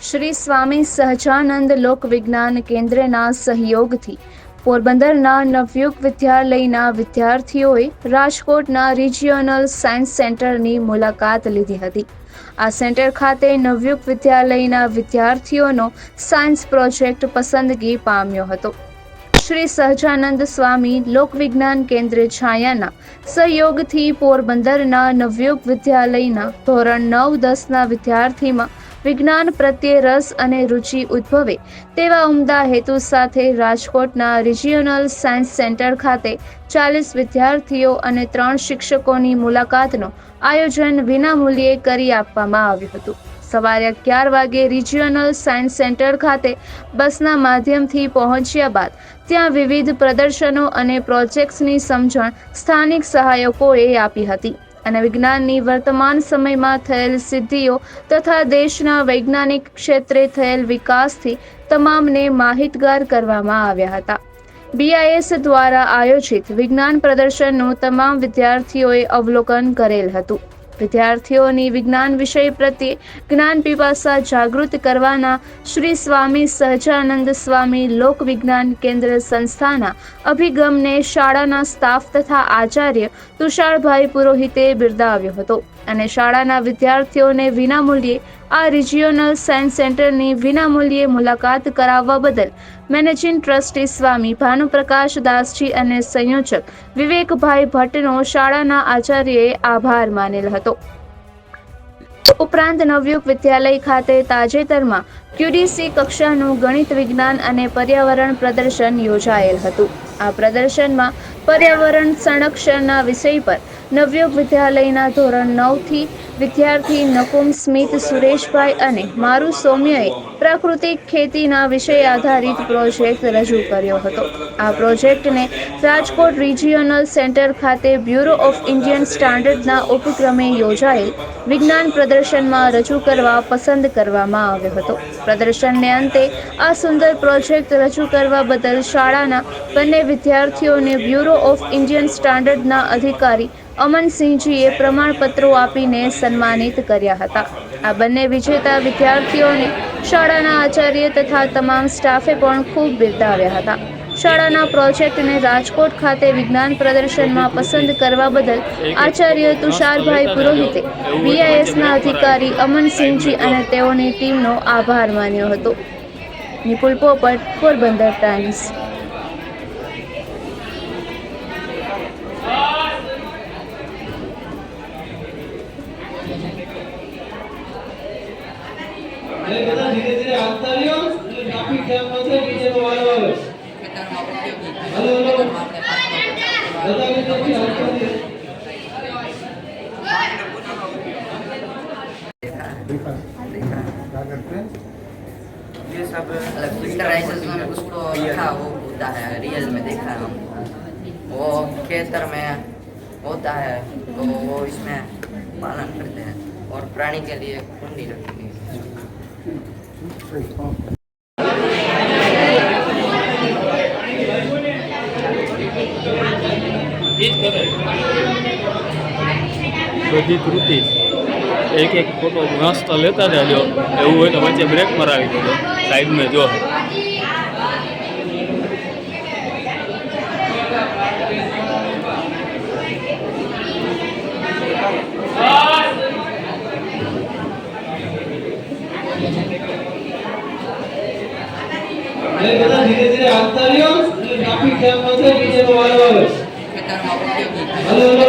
શ્રી સ્વામી સહજાનંદ લોક વિજ્ઞાન કેન્દ્રના સહયોગથી પોરબંદરના નવયુગ વિદ્યાલયના વિદ્યાર્થીઓએ રાજકોટના રિજિયોનલ સાયન્સ સેન્ટરની મુલાકાત લીધી હતી. આ સેન્ટર ખાતે નવયુગ વિદ્યાલયના વિદ્યાર્થીઓનો સાયન્સ પ્રોજેક્ટ પસંદગી પામ્યો હતો. શ્રી સહજાનંદ સ્વામી લોકવિજ્ઞાન કેન્દ્ર છાયાના સહયોગથી પોરબંદરના નવયુગ વિદ્યાલયના ધોરણ નવ દસના વિદ્યાર્થીમાં વિજ્ઞાન પ્રત્યે રસ અને રુચિ ઉદ્ભવે તેવા ઉમદા હેતુ સાથે રાજકોટના રિજિયોનલ સાયન્સ સેન્ટર ખાતે ચાલીસ વિદ્યાર્થીઓ અને ત્રણ શિક્ષકોની મુલાકાતનું આયોજન વિનામૂલ્યે કરી આપવામાં આવ્યું હતું. સવારે અગિયાર વાગે રિજિયોનલ સાયન્સ સેન્ટર ખાતે બસના માધ્યમથી પહોંચ્યા બાદ ત્યાં વિવિધ પ્રદર્શનો અને પ્રોજેક્ટ્સની સમજણ સ્થાનિક સહાયકોએ આપી હતી. અને વિજ્ઞાનની વર્તમાન સમયમાં થયેલ સિદ્ધિઓ તથા દેશના વૈજ્ઞાનિક ક્ષેત્રે થયેલ વિકાસથી તમામને માહિતગાર કરવામાં આવ્યા હતા. બીઆઈએસ દ્વારા આયોજિત વિજ્ઞાન પ્રદર્શનનું તમામ વિદ્યાર્થીઓએ અવલોકન કરેલ હતું. વિદ્યાર્થીઓની વિજ્ઞાન વિષય પ્રત્યે જ્ઞાન પીપાસા જાગૃત કરવાના શ્રી સ્વામી સહજાનંદ સ્વામી લોક વિજ્ઞાન કેન્દ્ર સંસ્થાના અભિગમને શાળાના સ્ટાફ તથા આચાર્ય તુષારભાઈ પુરોહિતે બિરદાવ્યો હતો. અને શાળાના વિદ્યાર્થીઓને વિનામૂલ્યે આ રિજિયોનલ સાયન્સ સેન્ટરની વિનામૂલ્યે મુલાકાત કરાવવા બદલ મેનેજિંગ ટ્રસ્ટી સ્વામી ભાનુપ્રકાશ દાસજી અને સંયોજક વિવેકભાઈ ભટ્ટનો શાળાના આચાર્યએ આભાર માનેલ હતો. ઉપરાંત નવયુગ વિદ્યાલય ખાતે તાજેતરમાં ક્યુડીસી કક્ષાનું ગણિત વિજ્ઞાન અને પર્યાવરણ પ્રદર્શન યોજાયેલ હતું. આ પ્રદર્શનમાં પર્યાવરણ સંરક્ષણના વિષય પર નવયુગ વિદ્યાલયના ધોરણ નવથી વિદ્યાર્થી નકુમ સ્મિત સુરેશભાઈ અને મારું સૌમ્યએ પ્રાકૃતિક ખેતીના વિષય આધારિત પ્રોજેક્ટ રજૂ કર્યો હતો. આ પ્રોજેક્ટને રાજકોટ રિજિયોનલ સેન્ટર ખાતે બ્યુરો ઓફ ઇન્ડિયન સ્ટાન્ડર્ડના ઉપક્રમે યોજાયેલ વિજ્ઞાન પ્રદર્શનમાં રજૂ કરવા પસંદ કરવામાં આવ્યો હતો. પ્રદર્શનને અંતે આ સુંદર પ્રોજેક્ટ રજૂ કરવા બદલ શાળાના બંને વિદ્યાર્થીઓને બ્યુરો ઓફ ઇન્ડિયન સ્ટાન્ડર્ડના અધિકારી અમનસિંહજીએ પ્રમાણપત્રો આપીને સન્માનિત કર્યા હતા. આ બંને વિજેતા વિદ્યાર્થીઓને શાળાના આચાર્ય તથા તમામ સ્ટાફે પણ ખૂબ બિરદાવ્યા હતા. શાળાના પ્રોજેક્ટને રાજકોટ ખાતે વિજ્ઞાન પ્રદર્શનમાં પસંદ કરવા બદલ આચાર્ય તુષારભાઈ પુરોહિતે બીઆઈએસના અધિકારી અમનસિંહજી અને તેઓની ટીમનો આભાર માન્યો હતો. નિપુલ પોપટ પોરબંદર ટાઈમ્સ. એ બધા ધીરે ધીરે આવતા રહ્યો એટલે ટ્રાફિક જામમાં છે બીજાનો વારો આવે હલો હલો બધા વિદ્યાર્થી આવતા રહ્યો ये सब फिल्टराइजर्स में उसको लिखा वो होता है रियल में देखा है हम वो खेतर में होता है तो वो इसमें पालन करते हैं और प्राणी के लिए कुंडी रखी है બધી કૃતિ એક એક ફોટો મસ્ત લેતા રહેજો એવું હોય તો વચ્ચે બ્રેક મરાવી દેજો સાઈડમાં જો এগুলো ধীরে ধীরে আনতে হবে ট্রাফিক মধ্যে নিজে ভালো হবে। ভালো